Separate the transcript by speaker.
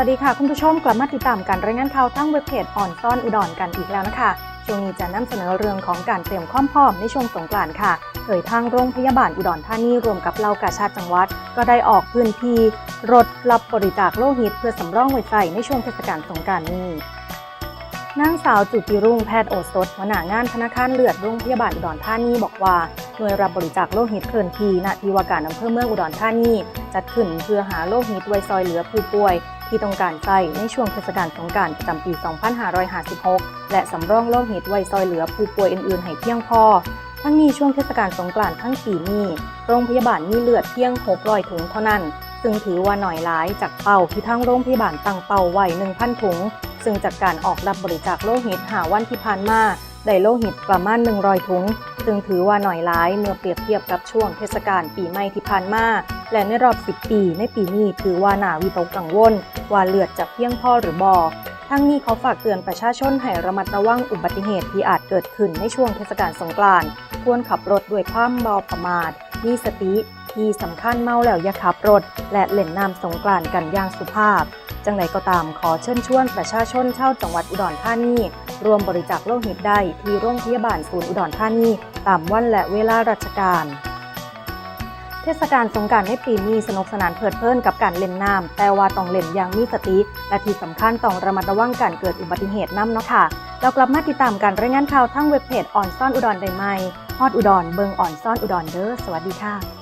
Speaker 1: วัสดีค่ะ คุณผู้ชมกลับมาติดตามการรายงานข่าวทั้งเว็บเพจอ่อนซ่อนอุดรกันอีกแล้วนะคะช่วงนี้จะนำเสนอเรื่องของการเตรียมความพร้อมในช่วงสงกรานต์ค่ะเผยทางโรงพยาบาลอุดรธานีรวมกับเหล่ากาชาติจังหวัด ก็ได้ออกพื้นที่รถรับบริจาคโลหิต เพื่อสำรองไว้ใส่ในช่วงเทศกาลสงกรานต์นี้ นางสาวจุติรุ่งแพทย์โอสถหัวหน้างานธนาคารเลือดโรงพยาบาลอุดรธานีบอกว่าหน่วยรับบริจาคโลหิตเคลื่อนที่ณที่ว่าการอำเภอเมืองอุดรธานีจัดขึ้นเพื่อหาโลหิตไว้ซอยเหลือผู้ป่วย ที่ต้องการใช้ในช่วงเทศกาลสงกรานต์ประจำปี 2556 และสำรองโลหิตไว้ซอยเหลือผู้ป่วยอื่นๆ ให้เพียงพอทั้งนี้ช่วงเทศกาลสงกรานต์ทั้งปีนี้โรงพยาบาลมีเลือดเพียง 600 ถุงเท่านั้น ซึ่งถือว่าหน่อยหลายจากเป้าที่ทางโรงพยาบาลตั้งเป้าไว้ 1,000 ถุง ซึ่งจากการออกรับบริจาคโลหิตหาวันที่ผ่านมาได้โลหิตประมาณ 100 ถุง ซึ่งถือว่าหน่อยหลายเมื่อเปรียบเทียบกับช่วงเทศกาลปีใหม่ที่ผ่านมา และในรอบ 10 ปีในปีนี้ถือว่าหนาวิตกกังวล ว่าเลือดจะเพียงพอหรือบ่ทั้งนี้เขาฝากเตือนประชาชนให้ระมัดระวังอุบัติเหตุที่อาจเกิดขึ้นในช่วงเทศกาลสงกรานต์ควรขับรถด้วยความเบาประมาท มีสติ ที่สำคัญเมาแล้วอย่าขับรถ และเล่นน้ำสงกรานต์กันอย่างสุภาพ จังไรก็ตามขอเชิญชวนประชาชนชาวจังหวัดอุดรธานีรวมบริจาคโลหิตได้ที่โรงพยาบาลศูนย์อุดรธานีตามวันและเวลาราชการเทศกาลสงการในปีนี้สนุกสนานเพลิดเพลินกับการเล่นน้ำแต่ว่าต้องเล่นอย่างมีสติและที่สำคัญต้องระมัดระวังการเกิดอุบัติเหตุน้ำเนาะค่ะเรากลับมาติดตามการรายงานข่าวทั้งเว็บเพจอ่อนซ่อนอุดรได้ไหมฮอดอุดรเบิงอ่อนซ่อนอุดรเด้อสวัสดีค่ะ